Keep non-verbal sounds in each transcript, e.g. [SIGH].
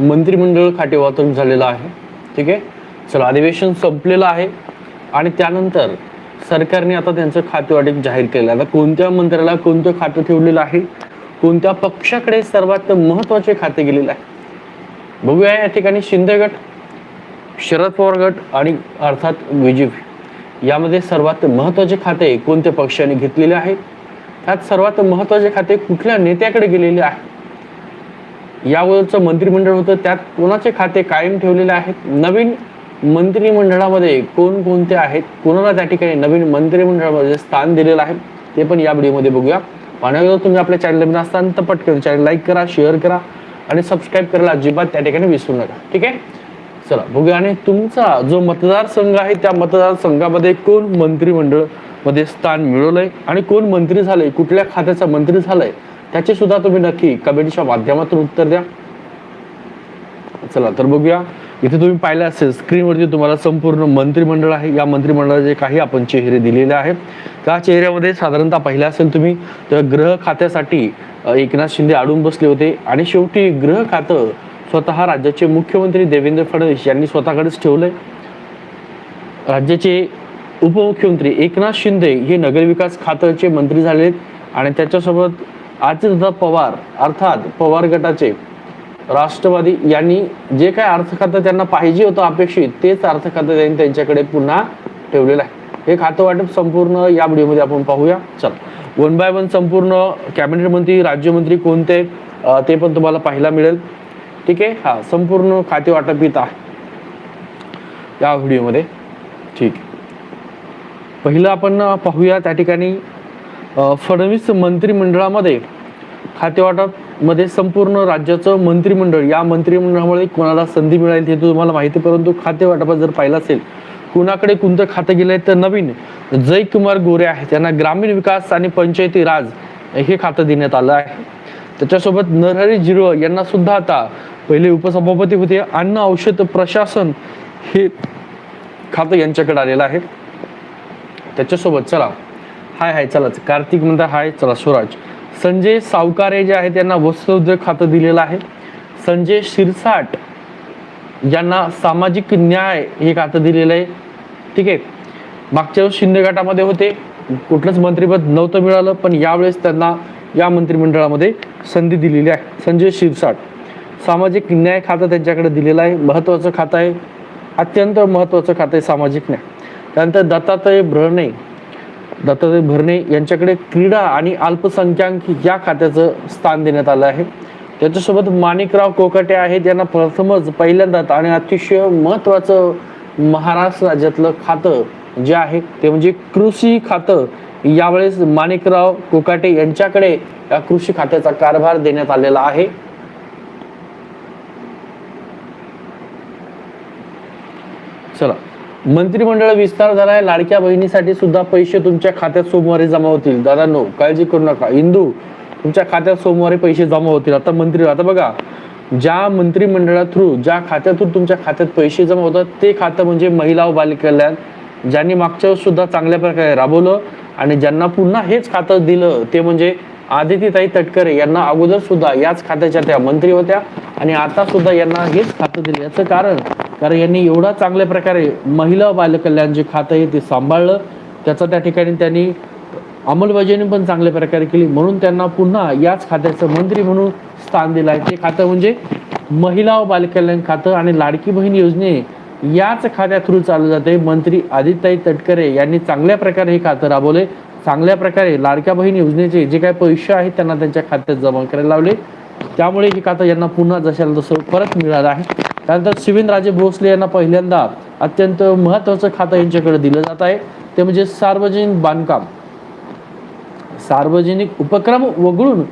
मंत्रिमंडळ खातेवाटप झालेलं आहे. ठीक आहे? चला अधिवेशन संपलेलं आहे. आणि त्यानंतर सरकारने आता त्यांचं खातेवाटप जाहीर केलं आहे. आता कोणत्या मंत्र्याला कोणतं खातं ठेवलेलं आहे? कोणत्या पक्षाकडे सर्वात महत्त्वाचे खाते गेलेलं आहे? बघूया या ठिकाणी शिंदे गट शरद पवार गट आणि अर्थात बीजेपी. यामध्ये सर्वात महत्त्वाचे खाते कोणत्या पक्षाने घेतलेले आहे त्यात सर्वात महत्त्वाचे खाते कुठल्या नेत्याकडे गेलेले आहे? यावरचं मंत्रिमंडळ होतं त्यात कोणाचे खाते कायम ठेवलेले आहेत? नवीन मंत्रिमंडळामध्ये कोणकोणते आहेत? कोणाला त्या ठिकाणी नवीन मंत्रिमंडळामध्ये स्थान दिलेलं आहे? ते पण या व्हिडिओमध्ये बघूया. पाहण्याअगोदर तुम्ही आपल्या चॅनलला नवीन असताना तर पटकन चॅनल लाईक करा शेअर करा आणि सबस्क्राईब करायला अजिबात त्या ठिकाणी विसरू नका. ठीक आहे? चला बघूया. आणि तुमचा जो मतदारसंघ आहे त्या मतदारसंघामध्ये कोण मंत्रिमंडळमध्ये स्थान मिळवलंय? आणि कोण मंत्री झालंय? कुठल्या खात्याचा मंत्री झालाय? त्याचे सुद्धा तुम्ही नक्की कमेंटच्या माध्यमातून उत्तर द्या. चला तर बघूया. इथे तुम्ही पाहिलं असेल स्क्रीनवरती तुम्हाला संपूर्ण मंत्रिमंडळ आहे. या मंत्रिमंडळाचे काही आपण चेहरे दिलेले आहेत. त्या चेहऱ्यामध्ये साधारणतः पाहिलं असेल तुम्ही तर ग्रह खात्यासाठी एकनाथ शिंदे अडून बसले होते. आणि शेवटी ग्रह खातं स्वतः राज्याचे मुख्यमंत्री देवेंद्र फडणवीस यांनी स्वतःकडेच ठेवलंय. राज्याचे उपमुख्यमंत्री एकनाथ शिंदे हे नगरविकास खात्याचे मंत्री झालेत. आणि त्याच्यासोबत अजितदादा पवार अर्थात पवार गटाचे राष्ट्रवादी यांनी जे काय अर्थ खातं त्यांना पाहिजे होतं अपेक्षित तेच अर्थ खातं त्यांनी त्यांच्याकडे पुन्हा ठेवलेलं आहे. हे खातं वाटप संपूर्ण या व्हिडिओमध्ये आपण पाहूया. चल. वन बाय वन संपूर्ण कॅबिनेट मंत्री राज्यमंत्री कोणते ते पण तुम्हाला पाहायला मिळेल. ठीक आहे? हा संपूर्ण खाते वाटप इथं आहे. या व्हिडिओमध्ये. ठीक. पहिलं आपण पाहूया त्या ठिकाणी फडणवीस मंत्रिमंडळामध्ये खातेवाटपमध्ये संपूर्ण राज्याचं मंत्रिमंडळ या मंत्रिमंडळामुळे कोणाला संधी मिळाली हे तुम्हाला माहिती आहे, परंतु खातेवाटपात जर पाहिलं असेल कुणाकडे कोणतं खातं गेलंय तर नवीन जयकुमार गोरे आहेत. त्यांना ग्रामीण विकास आणि पंचायती राज हे खातं देण्यात आलं आहे. त्याच्यासोबत नरहरी झिरवळ यांना सुद्धा आता पहिले उपसभापती होते. अन्न औषध प्रशासन हे खातं यांच्याकडे आलेलं आहे. त्याच्यासोबत चला. हाय हाय चला. कार्तिक म्हणता हाय चला स्वराज. संजय सावकारे जे आहे त्यांना वस्त्रोद्योग खातं दिलेलं आहे. संजय शिरसाट यांना सामाजिक न्याय हे खातं दिलेलं आहे. ठीक आहे? मागच्या वेळेस शिंदे गटामध्ये होते. कुठलंच मंत्रिपद नव्हतं मिळालं पण यावेळेस त्यांना या मंत्रिमंडळामध्ये संधी दिलेली आहे. संजय शिरसाट. सामाजिक न्याय खातं त्यांच्याकडे दिलेलं आहे. महत्त्वाचं खातं आहे. अत्यंत महत्त्वाचं खातं आहे सामाजिक न्याय. त्यानंतर दत्तात्रय भरणे दत्तात्रय भरणे यांच्याकडे क्रीडा आणि अल्पसंख्याक या खात्याचं स्थान देण्यात आलं आहे. त्याच्यासोबत माणिकराव कोकाटे आहेत. यांना प्रथमच पहिल्यांदाच आणि अतिशय महत्त्वाचं महाराष्ट्र राज्यातलं खातं जे आहे ते म्हणजे कृषी खातं. यावेळेस माणिकराव कोकाटे यांच्याकडे या कृषी खात्याचा कारभार देण्यात आलेला आहे. चला. मंत्रिमंडळ विस्तार झालाय. लाडक्या बहिणीसाठी सुद्धा पैसे तुमच्या खात्यात सोमवारी जमा होतील. दादांनो काळजी करू नका. इंदू तुमच्या खात्यात सोमवारी पैसे जमा होतील. आता मंत्री आता बघा. ज्या मंत्रिमंडळा थ्रू ज्या खात्यातून तुमच्या खात्यात पैसे जमा होतात ते खातं म्हणजे महिला व बालकल्याण ज्यांनी मागच्या वेळेस सुद्धा चांगल्या प्रकारे राबवलं आणि ज्यांना पुन्हा हेच खातं दिलं ते म्हणजे आदितीताई तटकरे यांना अगोदर सुद्धा याच खात्याच्या त्या मंत्री होत्या आणि आता सुद्धा यांना हेच खातं दिलं. याचं कारण कारण यांनी एवढा चांगल्या प्रकारे महिला बालकल्याण जे खातं आहे ते सांभाळलं. त्याचं त्या ठिकाणी त्यांनी अंमलबजावणी पण चांगल्या प्रकारे केली. म्हणून त्यांना पुन्हा याच खात्याचं मंत्री म्हणून स्थान दिलं आहे. ते खातं म्हणजे महिला व बालकल्याण खातं आणि लाडकी बहीण योजने याच खात्या थ्रू चालू जाते. मंत्री आदित्यताई तटकरे यांनी चांगल्या प्रकारे हे खातं राबवले. चांगल्या प्रकारे लाडक्या बहीण योजनेचे जे काही पैसे आहेत त्यांना त्यांच्या खात्यात जमा करायला लावले. त्यामुळे हे खातं यांना पुन्हा जशाला तसं परत मिळालं आहे. त्यानंतर शिवेंद्रराजे भोसले यांना पहिल्यांदा अत्यंत महत्त्वाचं खातं यांच्याकडे दिलं जात आहे. ते म्हणजे सार्वजनिक बांधकाम. सार्वजनिक उपक्रम वगळून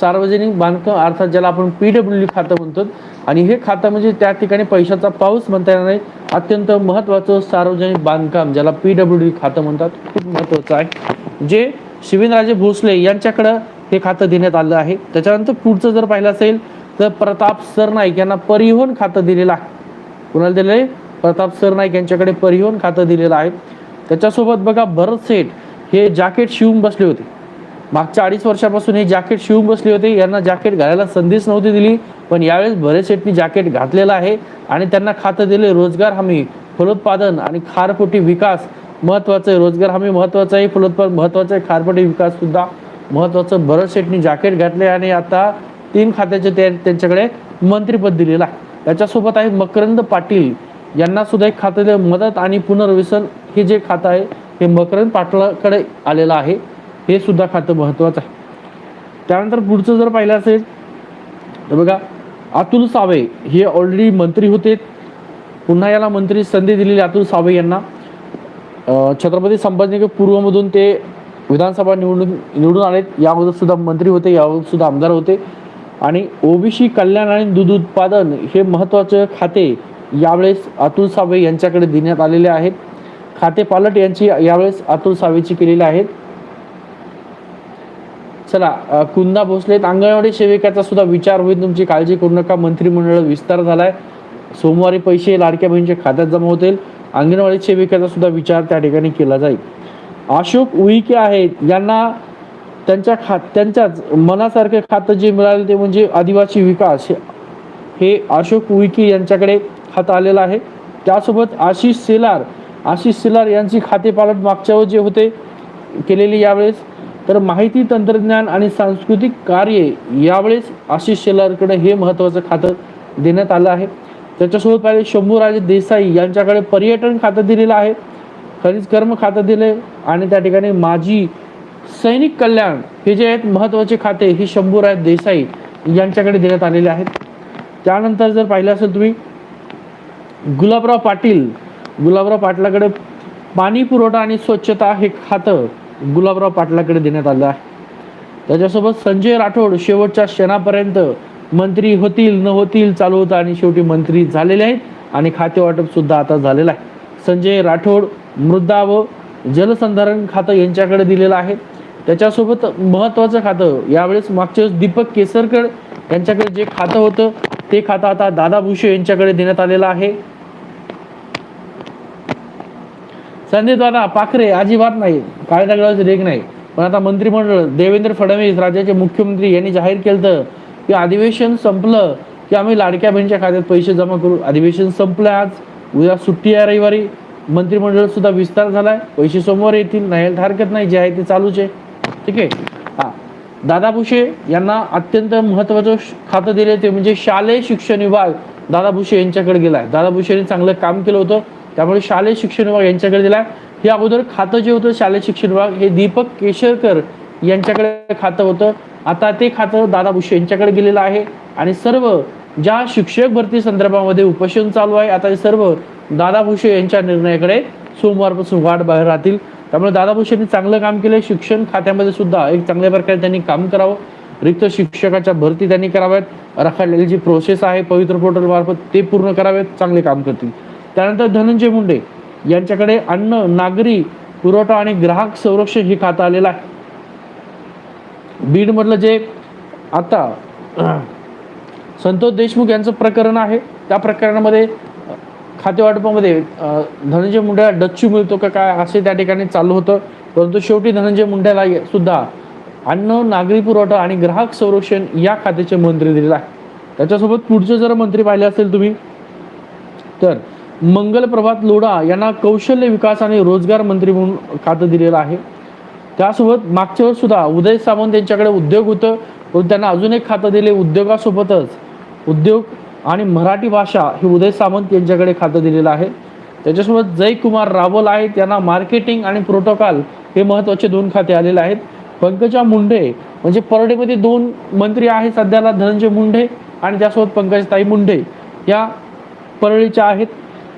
सार्वजनिक बांधकाम अर्थात ज्याला आपण पीडब्ल्यू खातं म्हणतो. आणि हे खातं म्हणजे त्या ठिकाणी पैशाचा पाऊस म्हणता येणार नाही. अत्यंत महत्त्वाचं सार्वजनिक बांधकाम ज्याला पीडब्ल्यू खातं म्हणतात. खूप महत्त्वाचं आहे. जे शिवेनराजे भोसले यांच्याकडं हे खातं देण्यात आलं आहे. त्याच्यानंतर पुढचं जर पाहिलं असेल तर प्रताप सरनाईक यांना परिवहन खातं दिलेलं आहे. कुणाला दिलेलं आहे? प्रताप सरनाईक यांच्याकडे परिवहन खातं दिलेलं आहे. त्याच्यासोबत बघा भरत सेठ हे जॅकेट शिवून बसले होते. मागच्या अडीच वर्षापासून हे जॅकेट शिवून बसले होते. यांना जॅकेट घालायला संधीच नव्हती दिली. पण यावेळेस भरत सेठनी जॅकेट घातलेलं आहे आणि त्यांना खातं दिले रोजगार हमी फलोत्पादन आणि खारपोटी विकास महत्वाचं आहे. रोजगार हमी महत्वाचं आहे फलोत्पादन महत्वाचं आहे खारपोटी विकास सुद्धा महत्वाचं भरत सेठनी जॅकेट घातले आणि आता तीन खात्याचे ते त्यांच्याकडे मंत्रीपद दिलेलं आहे. त्याच्यासोबत आहे मकरंद पाटील. यांना सुद्धा एक खातं मदत आणि पुनर्वसन हे जे खातं आहे हे मकरंद पाटलाकडे आलेलं आहे. हे सुद्धा खातं महत्वाचं आहे. त्यानंतर पुढचं जर पाहिलं असेल तर बघा अतुल सावे हे ऑलरेडी मंत्री होते. पुन्हा याला मंत्री संधी दिलेली अतुल सावे यांना. छत्रपती संभाजीनगर पूर्वमधून ते विधानसभा निवडून निवडून आलेत. या अगोदर सुद्धा मंत्री होते या अगोदर सुद्धा आमदार होते. आणि ओबीसी कल्याण आणि दूध उत्पादन हे महत्त्वाचे खाते यावेळेस अतुल सावे यांच्याकडे देण्यात आलेले आहेत. खाते पालट यांची यावेळेस अतुल सावेची केलेली आहेत. चला कुंदा भोसलेत अंगणवाडी सेविकाचा सुद्धा विचार होईल. तुमची काळजी करू नका. मंत्रिमंडळ विस्तार झालाय. सोमवारी पैसे लाडक्या बहिणीच्या खात्यात जमा होतील. अंगणवाडी सेविकाचा सुद्धा विचार त्या ठिकाणी केला जाईल. अशोक उईके आहेत. यांना त्यांच्या खात त्यांच्याच मनासारखे खातं जे मिळाले ते म्हणजे आदिवासी विकास. हे अशोक उईके यांच्याकडे खातं आलेलं आहे. त्यासोबत आशिष सेलार आशिष सेलार यांची खातेपालट मागच्या जे होते केलेली यावेळेस. तर माहिती तंत्रज्ञान आणि सांस्कृतिक कार्य यावेळेस आशिष शेलारकडे हे महत्त्वाचं खातं देण्यात आलं आहे. त्याच्यासोबत पाहिले शंभूराजे देसाई यांच्याकडे पर्यटन खातं दिलेलं आहे. खनिज कर्म खातं दिले आणि त्या ठिकाणी माजी सैनिक कल्याण हे जे आहेत महत्त्वाचे खाते हे शंभूराय देसाई यांच्याकडे देण्यात आलेले आहेत. त्यानंतर जर पाहिलं असेल तुम्ही गुलाबराव पाटील गुलाबराव पाटलाकडे पाणी पुरवठा आणि स्वच्छता हे खातं गुलाबराव पाटलाकडे देण्यात आलं आहे. त्याच्यासोबत संजय राठोड शेवटच्या क्षणापर्यंत मंत्री होतील न होतील चालू होतं आणि शेवटी मंत्री झालेले आहेत आणि खाते वाटप सुद्धा आता झालेलं आहे. संजय राठोड मृदा व जलसंधारण खातं यांच्याकडे दिलेलं आहे. त्याच्यासोबत महत्त्वाचं खातं. यावेळेस मागच्या वेळेस दीपक केसरकर यांच्याकडे जे खातं होतं ते खातं आता दादा भुसे यांच्याकडे देण्यात आलेलं आहे. संदीप दादा पाखरे अजिबात नाही. काळ्या दगडावरचे रेग नाही. पण आता मंत्रिमंडळ देवेंद्र फडणवीस राज्याचे मुख्यमंत्री यांनी जाहीर केलं की अधिवेशन संपलं की आम्ही लाडक्या बहिणीच्या खात्यात पैसे जमा करू. अधिवेशन संपलं आज. उद्या सुट्टी आहे रविवारी. मंत्रिमंडळ सुद्धा विस्तार झालाय. पैसे सोमवार येतील. नाही हरकत नाही. जे आहे ते चालूच आहे. ठीक आहे? हा. दादा भुसे यांना अत्यंत महत्वाचं खातं दिले ते म्हणजे शालेय शिक्षण विभाग दादा भुसे यांच्याकडे गेलाय. दादा यांनी चांगलं काम केलं होतं त्यामुळे शालेय शिक्षण विभाग यांच्याकडे दिलाय. हे अगोदर खातं जे होतं शालेय शिक्षण विभाग हे दीपक केशरकर यांच्याकडे खातं होतं. आता ते खातं दादा भुसे यांच्याकडे गेलेलं आहे आणि सर्व ज्या शिक्षक भरती संदर्भामध्ये उपोषण चालू आहे आता हे सर्व दादा भुसे यांच्या निर्णयाकडे सोमवारपासून वाट बाहेर राहतील. त्यामुळे दादा चांगलं काम केलं. शिक्षण खात्यामध्ये सुद्धा एक चांगल्या प्रकारे त्यांनी काम करावं. रिक्त शिक्षकाच्या भरती त्यांनी कराव्यात. रखडलेली जी प्रोसेस आहे. पवित्र पोर्टल मार्फत ते पूर्ण करावेत. चांगले काम करतील. त्यानंतर धनंजय मुंडे यांच्याकडे अन्न नागरी पुरवठा आणि ग्राहक संरक्षण हे खातं आलेलं आहे. बीडमधलं जे आता [CLEARS THROAT] संतोष देशमुख यांचं प्रकरण आहे त्या प्रकरणामध्ये खातेवाटपामध्ये धनंजय मुंड्याला डच्चू मिळतो का काय असे त्या ठिकाणी चालू होतं. परंतु शेवटी धनंजय मुंड्याला सुद्धा अन्न नागरी पुरवठा आणि ग्राहक संरक्षण या खात्याचे मंत्री दिलेलं आहे त्याच्यासोबत पुढचे जर मंत्री पाहिले असेल तुम्ही तर मंगल प्रभात लोढा यांना कौशल्य विकास आणि रोजगार मंत्री म्हणून खातं दिलेलं आहे. त्यासोबत मागच्या वेळेस सुद्धा उदय सामंत यांच्याकडे उद्योग होतं. पण त्यांना अजून एक खातं दिले उद्योगासोबतच उद्योग आणि मराठी भाषा ही उदय सामंत यांच्याकडे खातं दिलेलं आहे. त्याच्यासोबत जयकुमार रावल आहेत. यांना मार्केटिंग आणि प्रोटोकॉल हे महत्त्वाचे दोन खाते आलेले आहेत. पंकजा मुंडे म्हणजे परडेमध्ये दोन मंत्री आहेत सध्याला धनंजय मुंडे आणि त्यासोबत पंकजताई मुंडे या परळीच्या आहेत.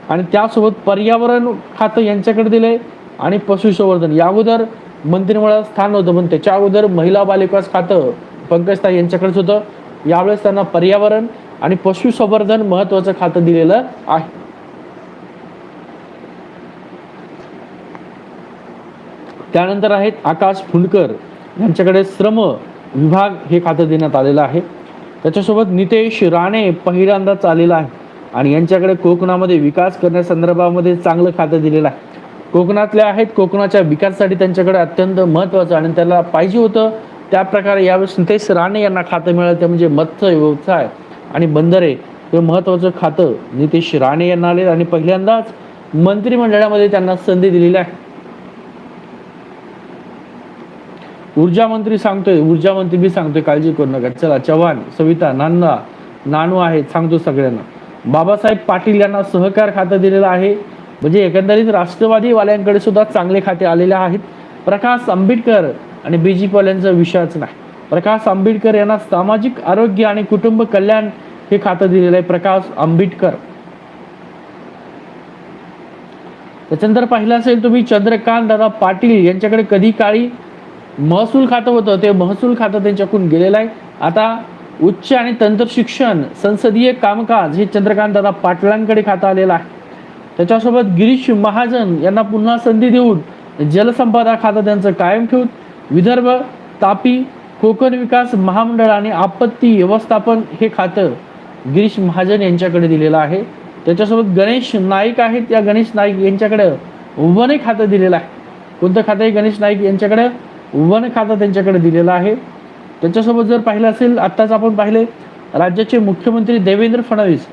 आणि त्यासोबत पर्यावरण खातं यांच्याकडे दिलं आहे आणि पशुसंवर्धन या अगोदर मंत्रिमंडळात स्थान होतं पण त्याच्या अगोदर महिला बालविकास खातं पंकजताई यांच्याकडेच होतं. यावेळेस त्यांना पर्यावरण आणि पशुसंवर्धन महत्वाचं खातं दिलेलं आहे. त्यानंतर आहेत आकाश फुंडकर. यांच्याकडे श्रम विभाग हे खातं देण्यात आलेलं आहे. त्याच्यासोबत नितेश राणे पहिल्यांदाच आलेला आहे. आणि यांच्याकडे कोकणामध्ये विकास करण्यासंदर्भामध्ये चांगलं खातं दिलेलं आहे. कोकणातले आहेत कोकणाच्या विकासासाठी त्यांच्याकडे अत्यंत महत्त्वाचं आणि त्याला पाहिजे होतं. त्या प्रकारे यावेळेस नितेश राणे यांना खातं मिळालं ते म्हणजे मत्स्य व्यवसाय. आणि बंदरे हे महत्त्वाचं खातं. नितेश राणे यांना आले आणि पहिल्यांदाच मंत्रिमंडळामध्ये त्यांना संधी दिलेली आहे. ऊर्जा मंत्री सांगतोय ऊर्जा मंत्री बी सांगतोय काळजी करू नका. चला चव्हाण सविता नान्ना नानू आहेत सांगतो सगळ्यांना. बाबासाहेब पाटील यांना सहकार खातं दिलेलं आहे. म्हणजे एकंदरीत राष्ट्रवादी वाल्यांकडे सुद्धा चांगले खाते आलेले आहेत. प्रकाश आंबेडकर आणि बीजेपी वाल्यांचा विषयच नाही. प्रकाश आंबेडकर यांना सामाजिक आरोग्य आणि कुटुंब कल्याण हे खातं दिलेलं आहे प्रकाश आंबेडकर. त्याच्यानंतर पाहिलं असेल तुम्ही चंद्रकांत दादा पाटील यांच्याकडे कधी काळी महसूल खातं होतं ते महसूल खातं त्यांच्याकडून गेलेलं आहे. आता उच्च आणि तंत्र शिक्षण संसदीय कामकाज हे चंद्रकांत दादा पाटलांकडे खातं आलेलं आहे. त्याच्यासोबत गिरीश महाजन यांना पुन्हा संधी देऊन जलसंपदा खातं त्यांचं कायम ठेवून विदर्भ तापी कोकण विकास महामंडळाने आपत्ती व्यवस्थापन हे खातं गिरीश महाजन यांच्याकडे दिलेलं आहे. त्याच्यासोबत गणेश नाईक आहेत. या गणेश नाईक यांच्याकडं वन खातं दिलेलं आहे. कोणतं खातं आहे? गणेश नाईक यांच्याकडं वन खातं त्यांच्याकडे दिलेलं आहे. त्याच्यासोबत जर पाहिलं असेल आत्ताच आपण पाहिले राज्याचे मुख्यमंत्री देवेंद्र फडणवीस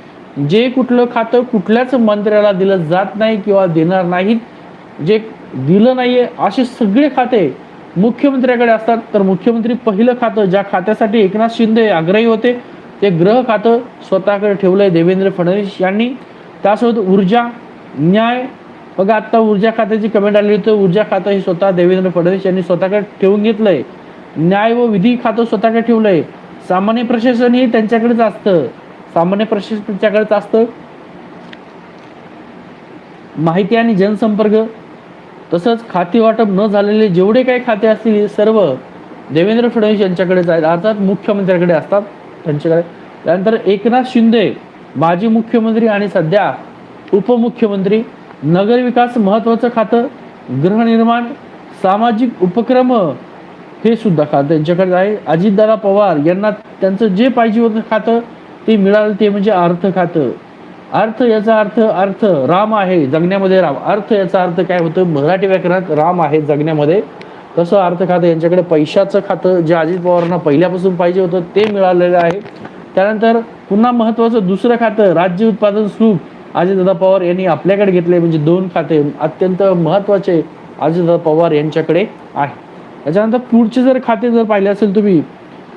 जे कुठलं खातं कुठल्याच मंत्र्याला दिलं जात नाही किंवा देणार नाहीत जे दिलं नाही आहे असे सगळे खाते मुख्यमंत्र्याकडे असतात. तर मुख्यमंत्री पहिलं खातं ज्या खात्यासाठी एकनाथ शिंदे आग्रही होते ते ग्रह खातं स्वतःकडे ठेवलंय देवेंद्र फडणवीस यांनी. त्यासोबत ऊर्जा न्याय. बघा आता ऊर्जा खात्याची कमेंट आली होती. ऊर्जा खातं हे स्वतः देवेंद्र फडणवीस यांनी स्वतःकडे ठेवून घेतलंय. न्याय व विधी खातं स्वतःकडे ठेवलंय. सामान्य प्रशासन हे त्यांच्याकडेच असतं. सामान्य प्रशासन त्यांच्याकडेच असतं. माहिती आणि जनसंपर्क. तसंच खाती वाटप न झालेले जेवढे काही खाते असतील हे सर्व देवेंद्र फडणवीस यांच्याकडेच आहेत अर्थात मुख्यमंत्र्यांकडे असतात त्यांच्याकडे. त्यानंतर एकनाथ शिंदे माजी मुख्यमंत्री आणि सध्या उपमुख्यमंत्री. नगरविकास महत्त्वाचं खातं गृहनिर्माण सामाजिक उपक्रम हे सुद्धा खातं त्यांच्याकडे आहे. अजितदादा पवार यांना त्यांचं जे पाहिजे होतं खातं ते मिळालं. ते म्हणजे अर्थ खातं. अर्थ याचा अर्थ अर्थ राम आहे जगण्यामध्ये राम. अर्थ याचा अर्थ काय होतं? मराठी व्याकरणात राम आहे जगण्यामध्ये. तसं अर्थ खातं यांच्याकडे पैशाचं खातं जे अजित पवारांना पहिल्यापासून पाहिजे होतं ते मिळालेलं आहे. त्यानंतर पुन्हा महत्त्वाचं दुसरं खातं राज्य उत्पादन सुख अजितदादा पवार यांनी आपल्याकडे घेतले म्हणजे दोन खाते अत्यंत महत्त्वाचे अजितदादा पवार यांच्याकडे आहे. त्याच्यानंतर पुढचे जर खाते जर पाहिले असेल तुम्ही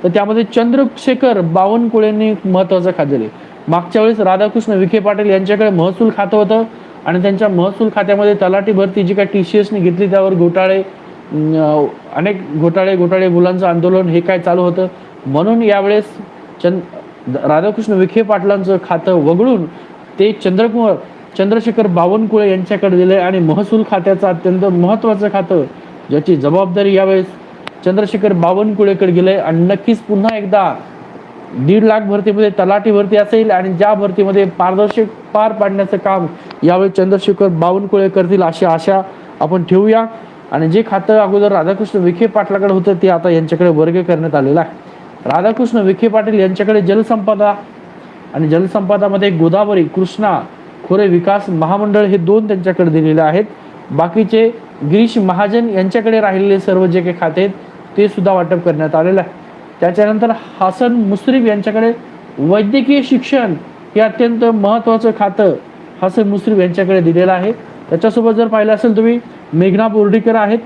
तर त्यामध्ये चंद्रशेखर बावनकुळेंनी महत्त्वाचं खातं दिले. मागच्या वेळेस राधाकृष्ण विखे पाटील यांच्याकडे महसूल खातं होतं आणि त्यांच्या महसूल खात्यामध्ये तलाठी भरती जी काय टी सी एसने घेतली त्यावर घोटाळे अनेक घोटाळे घोटाळे मुलांचं आंदोलन हे काय चालू होतं? म्हणून यावेळेस चंद राधाकृष्ण विखे पाटलांचं खातं वगळून ते चंद्रकुमार चंद्रशेखर बावनकुळे यांच्याकडे दिले आणि महसूल खात्याचं अत्यंत महत्त्वाचं खातं ज्याची जबाबदारी यावेळेस चंद्रशेखर बावनकुळेकडे गेले. आणि नक्कीच पुन्हा एकदा दीड लाख भरतीमध्ये तलाठी भरती असेल आणि ज्या भरतीमध्ये पारदर्शक पार पाडण्याचं काम यावेळी चंद्रशेखर बावनकुळे करतील अशी आशा आपण ठेवूया. आणि जे खातं अगोदर राधाकृष्ण विखे पाटलाकडे होतं ते आता यांच्याकडे वर्ग करण्यात आलेलं आहे. राधाकृष्ण विखे पाटील यांच्याकडे जलसंपदा आणि जलसंपदामध्ये गोदावरी कृष्णा खोरे विकास महामंडळ हे दोन त्यांच्याकडे दिलेले आहेत. बाकीचे गिरीश महाजन यांच्याकडे राहिलेले सर्व जे काही खाते आहेत ते सुद्धा वाटप करण्यात आलेलं आहे. त्याच्यानंतर हसन मुश्रीफ यांच्याकडे वैद्यकीय शिक्षण हे अत्यंत महत्त्वाचं खातं हसन मुश्रीफ यांच्याकडे दिलेलं आहे. त्याच्यासोबत जर पाहिलं असेल तुम्ही मेघना बोर्डीकर आहेत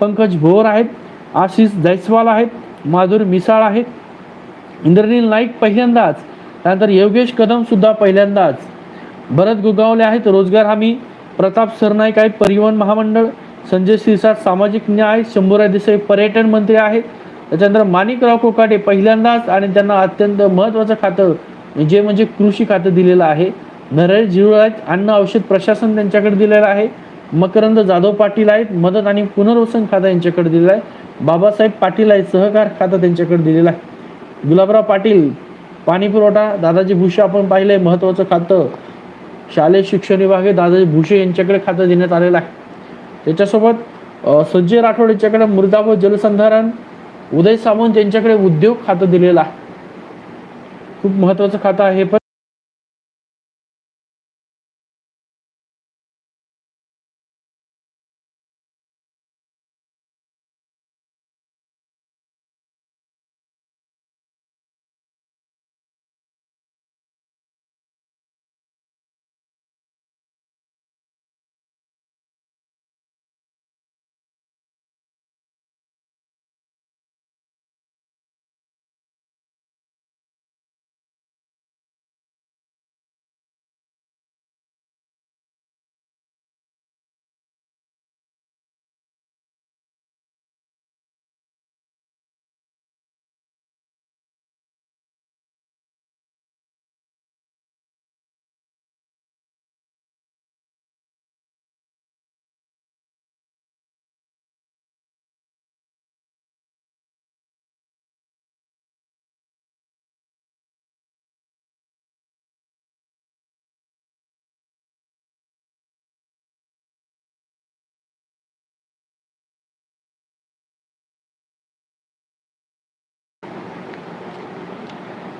पंकज भोर आहेत आशिष जैस्वाल आहेत माधुर मिसाळ आहेत इंद्रनील नाईक पहिल्यांदाच त्यानंतर योगेश कदमसुद्धा पहिल्यांदाच. भरत गुगावले आहेत रोजगार हमी प्रताप सरनाईक आहेत परिवहन महामंडळ संजय सिरसाट सामाजिक न्याय शंभूराज देसाई पर्यटन मंत्री आहेत त्याच्यानंतर माणिकराव कोकाटे पहिल्यांदाच आणि त्यांना अत्यंत महत्त्वाचं खातं जे म्हणजे कृषी खातं दिलेलं आहे. नरेश झिरुळ आहेत अन्न औषध प्रशासन त्यांच्याकडे दिलेलं आहे. मकरंद जाधव पाटील आहेत मदत आणि पुनर्वसन खातं यांच्याकडे दिलेलं आहे. बाबासाहेब पाटील आहेत सहकार खातं त्यांच्याकडे दिलेलं आहे. गुलाबराव पाटील पाणी पुरवठा दादाजी भुसे आपण पाहिलंय महत्त्वाचं खातं. शालेय शिक्षण विभाग हे दादाजी भुसे यांच्याकडे खातं देण्यात आलेलं आहे. त्याच्यासोबत संजय राठोड यांच्याकडे मृदा व जलसंधारण उदय सामंत यांच्याकडे उद्योग खातं दिलेलं आहे. खूप महत्त्वाचं खातं आहे हे पण.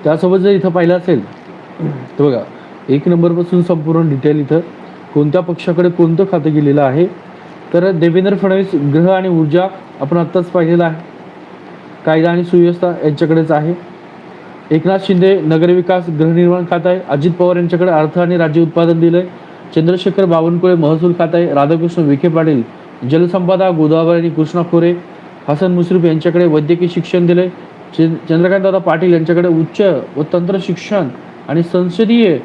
त्यासोबत जर इथं पाहिलं असेल तर बघा एक नंबरपासून संपूर्ण डिटेल इथं कोणत्या पक्षाकडे कोणतं खातं गेलेलं आहे? तर देवेंद्र फडणवीस ग्रह आणि ऊर्जा आपण आत्ताच पाहिलेलं आहे. कायदा आणि सुव्यवस्था यांच्याकडेच आहे. एकनाथ शिंदे नगरविकास गृहनिर्माण खातं आहे. अजित पवार यांच्याकडे अर्थ आणि राज्य उत्पादन दिलं आहे चंद्रशेखर बावनकुळे महसूल खातं आहे. राधाकृष्ण विखे पाटील जलसंपदा गोदावरी आणि कृष्णा खोरे हसन मुश्रीफ यांच्याकडे वैद्यकीय शिक्षण दिलं आहे दादा पाटील यांच्याकडे उच्च व तंत्र शिक्षण आणि संसदीय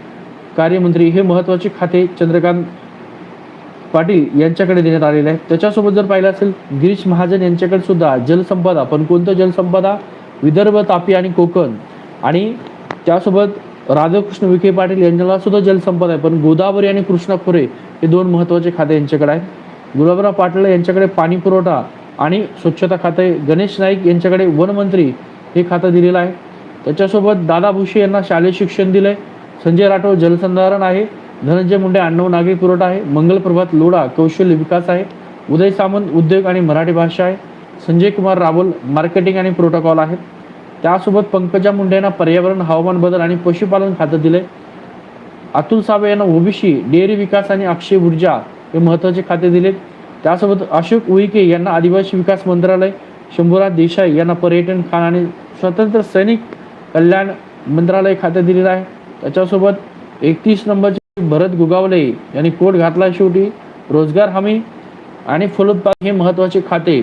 कार्यमंत्री हे महत्त्वाचे खाते चंद्रकांत पाटील यांच्याकडे देण्यात आलेले आहे त्याच्यासोबत जर पाहिलं असेल गिरीश महाजन यांच्याकडे सुद्धा जलसंपदा पण कोणतं जलसंपदा? विदर्भ तापी आणि कोकण. आणि त्यासोबत राधाकृष्ण विखे पाटील यांच्याला सुद्धा जलसंपदा आहे पण गोदावरी आणि कृष्णा खोरे हे दोन महत्त्वाचे खाते यांच्याकडे आहेत. गुलाबराव पाटील यांच्याकडे पाणी पुरवठा आणि स्वच्छता खाते. गणेश नाईक यांच्याकडे वनमंत्री हे खातं दिलेलं आहे. त्याच्यासोबत दादा भुसे यांना शालेय शिक्षण दिलं आहे संजय राठोड जलसंधारण आहे. धनंजय मुंडे अण्णव नागरी पुरवठा आहे. मंगल प्रभात लोढा कौशल्य विकास आहे. उदय सामंत उद्योग आणि मराठी भाषा आहे. संजय कुमार रावल मार्केटिंग आणि प्रोटोकॉल आहेत. त्यासोबत पंकजा मुंडे यांना पर्यावरण हवामान बदल आणि पशुपालन खातं दिले अतुल सावे यांना ओबीसी डेअरी विकास आणि अक्षय ऊर्जा हे महत्त्वाचे खाते दिलेत. त्यासोबत अशोक उईके यांना आदिवासी विकास मंत्रालय शंभूराज देसाई यांना पर्यटन खाण आणि स्वतंत्र सैनिक कल्याण मंत्रालय खाते दिलेलं आहे. त्याच्यासोबत एकतीस नंबरचे भरत गुगावले यांनी कोट घातला शेवटी. रोजगार हमी आणि फलोत्पादन हे महत्त्वाचे खाते.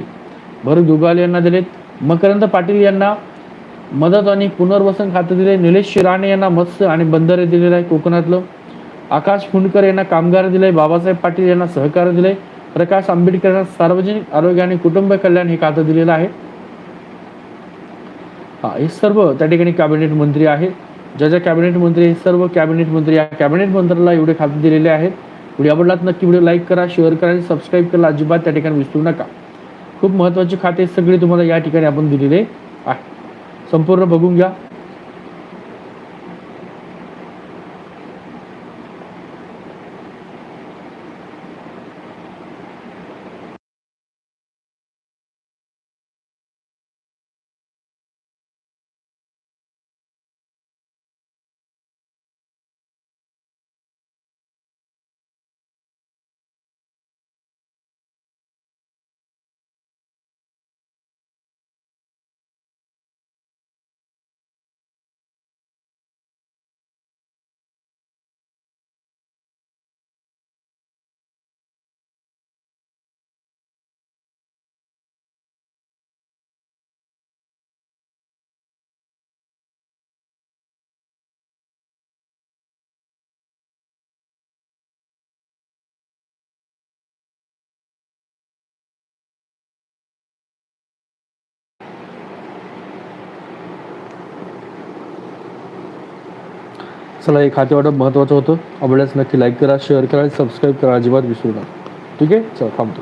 भरत गुगावले यांना दिलेत. मकरंद पाटील यांना मदत आणि पुनर्वसन खाते दिले. निलेश शिराणे यांना मत्स्य आणि बंदरे दिलेलं आहे कोकणातलं. आकाश फुंडकर यांना कामगार दिले. बाबासाहेब पाटील यांना सहकार्य दिले. प्रकाश आंबेडकर यांना सार्वजनिक आरोग्य आणि कुटुंब कल्याण हे खातं दिलेलं आहे. हा हे सर्व त्या ठिकाणी कॅबिनेट मंत्री आहेत. ज्या ज्या कॅबिनेट मंत्री हे सर्व कॅबिनेट मंत्री या कॅबिनेट मंत्र्याला एवढे खाते दिलेले आहेत. व्हिडिओ आवडलात नक्की व्हिडिओ लाईक करा शेअर करा आणि सबस्क्राईब करा अजिबात त्या ठिकाणी विसरू नका. खूप महत्त्वाचे खाते सगळे तुम्हाला या ठिकाणी आपण दिलेले आहे. संपूर्ण बघून घ्या. चला हे खाते वाटप महत्त्वाचं होतं. आवडल्यास नक्की लाईक करा शेअर करा आणि सबस्क्राईब करा. अजिबात विसरू नका. ठीक आहे? चला थांबतो.